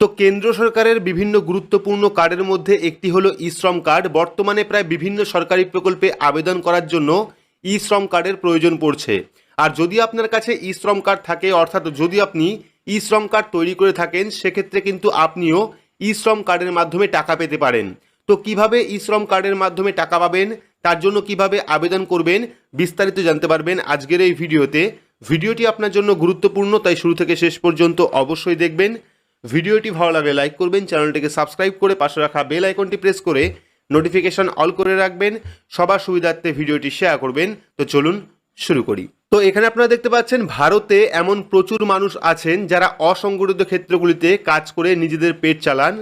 তো কেন্দ্র সরকারের বিভিন্ন গুরুত্বপূর্ণ কার্ডের মধ্যে একটি হলো ই শ্রম কার্ড। বর্তমানে প্রায় বিভিন্ন সরকারি প্রকল্পে আবেদন করার জন্য ই শ্রম কার্ডের প্রয়োজন পড়ছে। আর যদি আপনার কাছে ই শ্রম কার্ড থাকে, অর্থাৎ যদি আপনি ই শ্রম কার্ড তৈরি করে থাকেন, সেক্ষেত্রে কিন্তু আপনিও ই শ্রম কার্ডের মাধ্যমে টাকা পেতে পারেন। তো কীভাবে ই শ্রম কার্ডের মাধ্যমে টাকা পাবেন, তার জন্য কীভাবে আবেদন করবেন, বিস্তারিত জানতে পারবেন আজকের এই ভিডিওতে। ভিডিওটি আপনার জন্য গুরুত্বপূর্ণ, তাই শুরু থেকে শেষ পর্যন্ত অবশ্যই দেখবেন। ভিডিওটি ভালো লাগলে লাইক করবেন, চ্যানেলটিকে সাবস্ক্রাইব করে পাশে রাখা বেল আইকনটি প্রেস করে নোটিফিকেশন অল করে রাখবেন, সবার সুবিধার্থে ভিডিওটি শেয়ার করবেন। তো চলুন শুরু করি। তো এখানে আপনারা দেখতে পাচ্ছেন, ভারতে এমন প্রচুর মানুষ আছেন যারা অসংগঠিত ক্ষেত্রগুলিতে কাজ করে নিজেদের পেট চালান।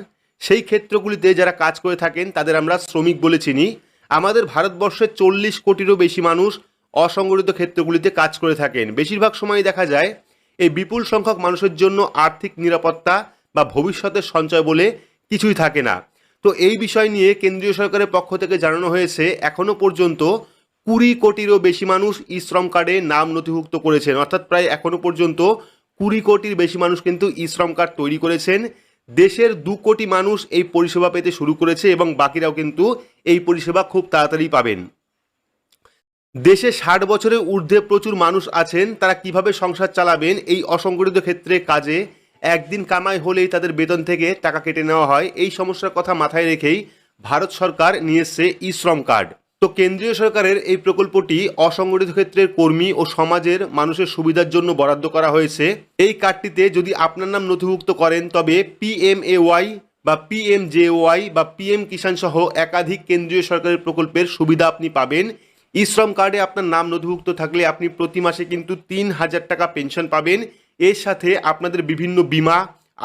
সেই ক্ষেত্রগুলিতে যারা কাজ করে থাকেন, তাদের আমরা শ্রমিক বলে চিনি। আমাদের ভারতবর্ষে চল্লিশ কোটিরও বেশি মানুষ অসংগঠিত ক্ষেত্রগুলিতে কাজ করে থাকেন। বেশিরভাগ সময় দেখা যায়, এই বিপুল সংখ্যক মানুষের জন্য আর্থিক নিরাপত্তা বা ভবিষ্যতের সঞ্চয় বলে কিছুই থাকে না। তো এই বিষয় নিয়ে কেন্দ্রীয় সরকারের পক্ষ থেকে জানানো হয়েছে, এখনও পর্যন্ত কুড়ি কোটিরও বেশি মানুষ ই শ্রম কার্ডে নাম নথিভুক্ত করেছেন। অর্থাৎ প্রায় এখনও পর্যন্ত কুড়ি কোটির বেশি মানুষ কিন্তু ই শ্রম কার্ড তৈরি করেছেন। দেশের দু কোটি মানুষ এই পরিষেবা পেতে শুরু করেছে এবং বাকিরাও কিন্তু এই পরিষেবা খুব তাড়াতাড়ি পাবেন। দেশে ষাট বছরের ঊর্ধ্বে প্রচুর মানুষ আছেন, তারা কীভাবে সংসার চালাবেন এই অসংগঠিত ক্ষেত্রে কাজে একদিন কামাই হলেই তাদের বেতন থেকে টাকা কেটে নেওয়া হয়। এই সমস্যার কথা মাথায় রেখেই ভারত সরকার নিয়ে ই শ্রম কার্ড। তো কেন্দ্রীয় সরকারের এই প্রকল্পটি অসংগঠিত ক্ষেত্রের কর্মী ও সমাজের মানুষের সুবিধার জন্য বরাদ্দ করা হয়েছে। এই কার্ডটিতে যদি আপনার নাম নথিভুক্ত করেন, তবে পিএমএওয়াই বা পিএমজেওয়াই বা পিএম কিষাণ সহ একাধিক কেন্দ্রীয় সরকারের প্রকল্পের সুবিধা আপনি পাবেন। ই শ্রম কার্ডে আপনার নাম নথিভুক্ত থাকলে আপনি প্রতি মাসে কিন্তু তিন হাজার টাকা পেনশন পাবেন। এর সাথে আপনাদের বিভিন্ন বিমা,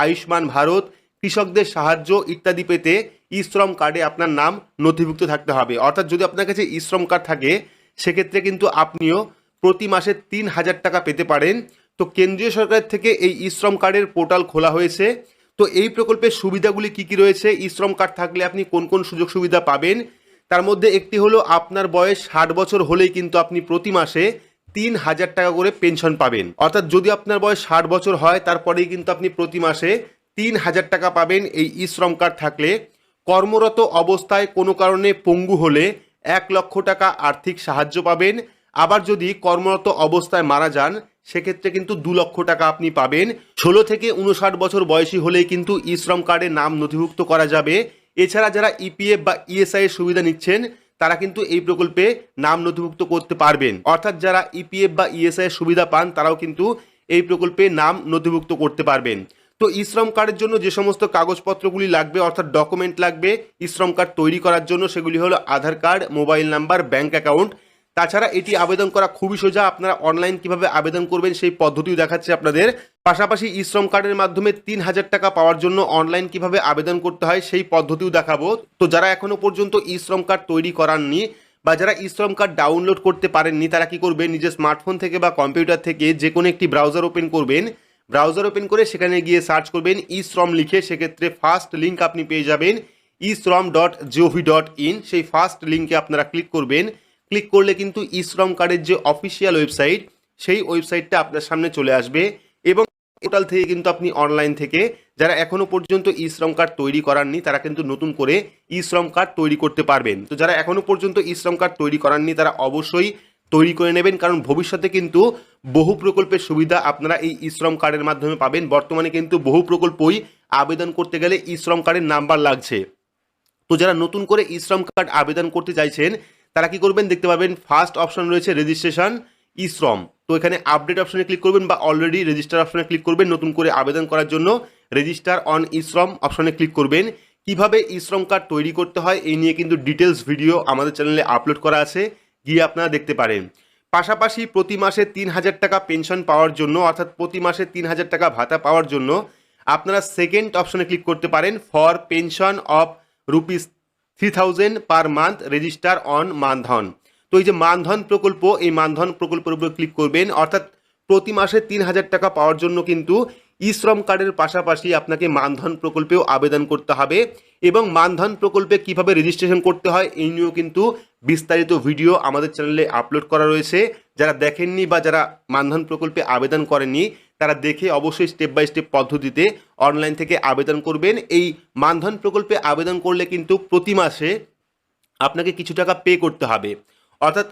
আয়ুষ্মান ভারত, কৃষকদের সাহায্য ইত্যাদি পেতে ই শ্রম কার্ডে আপনার নাম নথিভুক্ত থাকতে হবে। অর্থাৎ যদি আপনার কাছে ই শ্রম কার্ড থাকে, সেক্ষেত্রে কিন্তু আপনিও প্রতি মাসে তিন হাজার টাকা পেতে পারেন। তো কেন্দ্রীয় সরকার থেকে এই ই শ্রম কার্ডের পোর্টাল খোলা হয়েছে। তো এই প্রকল্পের সুবিধাগুলি কি কি রয়েছে? ই শ্রম কার্ড থাকলে আপনি কোন কোন সুযোগ সুবিধা পাবেন? তার মধ্যে একটি হলো আপনার বয়স ষাট বছর হলেই কিন্তু আপনি প্রতি মাসে তিন হাজার টাকা করে পেনশন পাবেন। অর্থাৎ যদি আপনার বয়স ষাট বছর হয়, তারপরেই কিন্তু আপনি প্রতি মাসে তিন হাজার টাকা পাবেন এই ই শ্রম কার্ড থাকলে। কর্মরত অবস্থায় কোনো কারণে পঙ্গু হলে এক লক্ষ টাকা আর্থিক সাহায্য পাবেন। আবার যদি কর্মরত অবস্থায় মারা যান, সেক্ষেত্রে কিন্তু দু লক্ষ টাকা আপনি পাবেন। ষোলো থেকে উনষাট বছর বয়সী হলেই কিন্তু ই শ্রম কার্ডে নাম নথিভুক্ত করা যাবে। এছাড়া যারা ইপিএফ বা ইএসআই এর সুবিধা নিচ্ছেন, তারা কিন্তু এই প্রকল্পে নাম নথিভুক্ত করতে পারবেন। অর্থাৎ যারা ইপিএফ বা ইএসআই এর সুবিধা পান, তারাও কিন্তু এই প্রকল্পে নাম নথিভুক্ত করতে পারবেন। তো ই শ্রম কার্ডের জন্য যে সমস্ত কাগজপত্রগুলি লাগবে, অর্থাৎ ডকুমেন্ট লাগবে ই শ্রম কার্ড তৈরি করার জন্য, সেগুলি হলো Aadhaar card, mobile number, bank account. তাছাড়া এটি আবেদন করা খুবই সোজা। আপনারা অনলাইন কীভাবে আবেদন করবেন, সেই পদ্ধতিও দেখাচ্ছে আপনাদের। পাশাপাশি ই শ্রম কার্ডের মাধ্যমে তিন হাজার টাকা পাওয়ার জন্য অনলাইন কীভাবে আবেদন করতে হয় সেই পদ্ধতিও দেখাবো। তো যারা এখনও পর্যন্ত ই শ্রম কার্ড তৈরি করাননি বা যারা ই শ্রম কার্ড ডাউনলোড করতে পারেননি, তারা কি করবে নিজের স্মার্টফোন থেকে বা কম্পিউটার থেকে যে কোনো একটি ব্রাউজার ওপেন করবেন। ব্রাউজার ওপেন করে সেখানে গিয়ে সার্চ করবেন ই শ্রম লিখে, সেক্ষেত্রে ফার্স্ট লিঙ্ক আপনি পেয়ে যাবেন e Shram dot GOV dot in সেই ফার্স্ট লিঙ্কে আপনারা ক্লিক করবেন। ক্লিক করলে কিন্তু ই শ্রম কার্ডের যে অফিসিয়াল ওয়েবসাইট সেই ওয়েবসাইটটা আপনার সামনে চলে আসবে। পোর্টাল থেকে কিন্তু আপনি অনলাইন থেকে যারা এখনও পর্যন্ত ই শ্রম কার্ড তৈরি করাননি, তারা কিন্তু নতুন করে ই শ্রম কার্ড তৈরি করতে পারবেন। তো যারা এখনও পর্যন্ত ই শ্রম কার্ড তৈরি করাননি, তারা অবশ্যই তৈরি করে নেবেন, কারণ ভবিষ্যতে কিন্তু বহু প্রকল্পের সুবিধা আপনারা এই ই শ্রম কার্ডের মাধ্যমে পাবেন। বর্তমানে কিন্তু বহু প্রকল্পই আবেদন করতে গেলে ই শ্রম কার্ডের নাম্বার লাগছে। তো যারা নতুন করে ই শ্রম কার্ড আবেদন করতে চাইছেন, তারা কি করবেন? দেখতে পাবেন ফার্স্ট অপশন রয়েছে রেজিস্ট্রেশন ই শ্রম তো এখানে আপডেট অপশনে ক্লিক করবেন বা অলরেডি রেজিস্টার অপশনে ক্লিক করবেন নতুন করে আবেদন করার জন্য। রেজিস্টার অন ই শ্রম অপশনে ক্লিক করবেন। কীভাবে ই শ্রম কার্ড তৈরি করতে হয় এই নিয়ে কিন্তু ডিটেলস ভিডিও আমাদের চ্যানেলে আপলোড করা আছে। গিয়ে আপনারা দেখতে পারেন। পাশাপাশি প্রতি মাসে তিন হাজার টাকা পেনশন পাওয়ার জন্য, অর্থাৎ প্রতি মাসে তিন হাজার টাকা ভাতা পাওয়ার জন্য আপনারা সেকেন্ড অপশনে ক্লিক করতে পারেন for pension of rupees three thousand per month register on Maandhan তো এই যে মানধন প্রকল্প, এই মানধন প্রকল্পের উপর ক্লিক করবেন। অর্থাৎ প্রতি মাসে তিন হাজার টাকা পাওয়ার জন্য কিন্তু ই শ্রম কার্ডের পাশাপাশি আপনাকে মানধন প্রকল্পেও আবেদন করতে হবে। এবং মানধন প্রকল্পে কীভাবে রেজিস্ট্রেশন করতে হয়, এই নিয়েও কিন্তু বিস্তারিত ভিডিও আমাদের চ্যানেলে আপলোড করা রয়েছে। যারা দেখেননি বা যারা মানধন প্রকল্পে আবেদন করেননি, তারা দেখে অবশ্যই স্টেপ বাই স্টেপ পদ্ধতিতে অনলাইন থেকে আবেদন করবেন। এই মানধন প্রকল্পে আবেদন করলে কিন্তু প্রতি মাসে আপনাকে কিছু টাকা পে করতে হবে। অর্থাৎ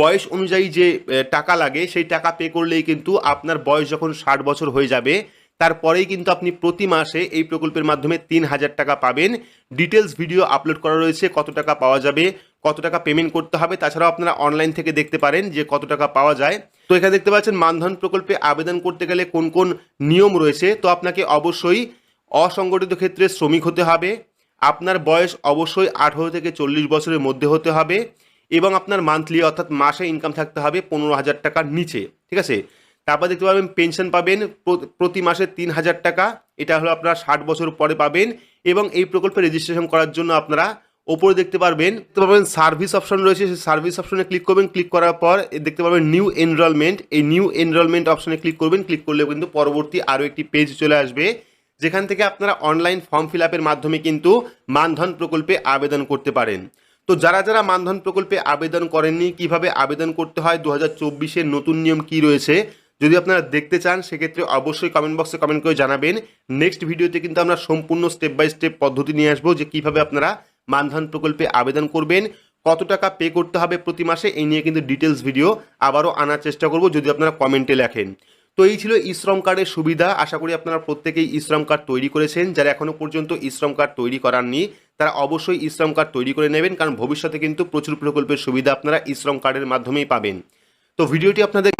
বয়স অনুযায়ী যে টাকা লাগে, সেই টাকা পে করলেই কিন্তু আপনার বয়স যখন ষাট বছর হয়ে যাবে, তারপরেই কিন্তু আপনি প্রতি মাসে এই প্রকল্পের মাধ্যমে তিন হাজার টাকা পাবেন। ডিটেলস ভিডিও আপলোড করা রয়েছে, কত টাকা পাওয়া যাবে, কত টাকা পেমেন্ট করতে হবে, তাছাড়াও আপনারা অনলাইন থেকে দেখতে পারেন যে কত টাকা পাওয়া যায়। তো এখানে দেখতে পাচ্ছেন, মানধন প্রকল্পে আবেদন করতে গেলে কোন কোন নিয়ম রয়েছে, তো আপনাকে অবশ্যই অসংগঠিত ক্ষেত্রে শ্রমিক হতে হবে, আপনার বয়স অবশ্যই আঠেরো থেকে চল্লিশ বছরের মধ্যে হতে হবে এবং আপনার মান্থলি অর্থাৎ মাসে ইনকাম থাকতে হবে পনেরো হাজার টাকার নিচে, ঠিক আছে? তারপর দেখতে পাবেন পেনশন পাবেন প্রতি মাসে তিন হাজার টাকা, এটা হলো আপনার ষাট বছর পরে পাবেন এবং এই প্রকল্পে রেজিস্ট্রেশন করার জন্য আপনারা ওপরে দেখতে পারবেন, দেখতে পাবেন সার্ভিস অপশন রয়েছে, সেই সার্ভিস অপশনে ক্লিক করবেন ক্লিক করার পর দেখতে পাবেন নিউ এনরোলমেন্ট এই নিউ এনরোলমেন্ট অপশনে ক্লিক করবেন ক্লিক করলে কিন্তু পরবর্তী আরও একটি পেজ চলে আসবে, যেখান থেকে আপনারা অনলাইন ফর্ম ফিল মাধ্যমে কিন্তু মানধন প্রকল্পে আবেদন করতে পারেন। তো যারা যারা মানধন প্রকল্পে আবেদন করেননি, কীভাবে আবেদন করতে হয় দু হাজার নতুন নিয়ম কি রয়েছে, যদি আপনারা দেখতে চান, সেক্ষেত্রে অবশ্যই কমেন্ট বক্সে কমেন্ট করে জানাবেন। নেক্সট ভিডিওতে কিন্তু আমরা সম্পূর্ণ স্টেপ বাই স্টেপ পদ্ধতি নিয়ে আসব যে কীভাবে আপনারা মানধন প্রকল্পে আবেদন করবেন, কত টাকা পে করতে হবে প্রতি মাসে, এই নিয়ে কিন্তু ডিটেলস ভিডিও আবারও আনার চেষ্টা করব, যদি আপনারা কমেন্টে লেখেন। তো এই ছিল ই শ্রম কার্ডের সুবিধা। আশা করি আপনারা প্রত্যেকেই ই শ্রম কার্ড তৈরি করেছেন। যারা এখনও পর্যন্ত ই শ্রম কার্ড তৈরি করাননি, তারা অবশ্যই ই শ্রম কার্ড তৈরি করে নেবেন, কারণ ভবিষ্যতে কিন্তু প্রচুর প্রকল্পের সুবিধা আপনারা ই শ্রম কার্ডের মাধ্যমেই পাবেন। তো ভিডিওটি আপনাদের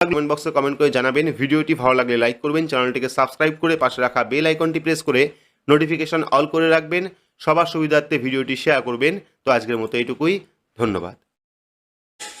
কমেন্ট বক্সে কমেন্ট করে জানাবেন। ভিডিওটি ভালো লাগলে লাইক করবেন, চ্যানেলটিকে সাবস্ক্রাইব করে পাশে রাখা বেল আইকনটি প্রেস করে নোটিফিকেশন অল করে রাখবেন। সবার সুবিধার্থে ভিডিওটি শেয়ার করবেন। তো আজকের মতো এইটুকুই। ধন্যবাদ।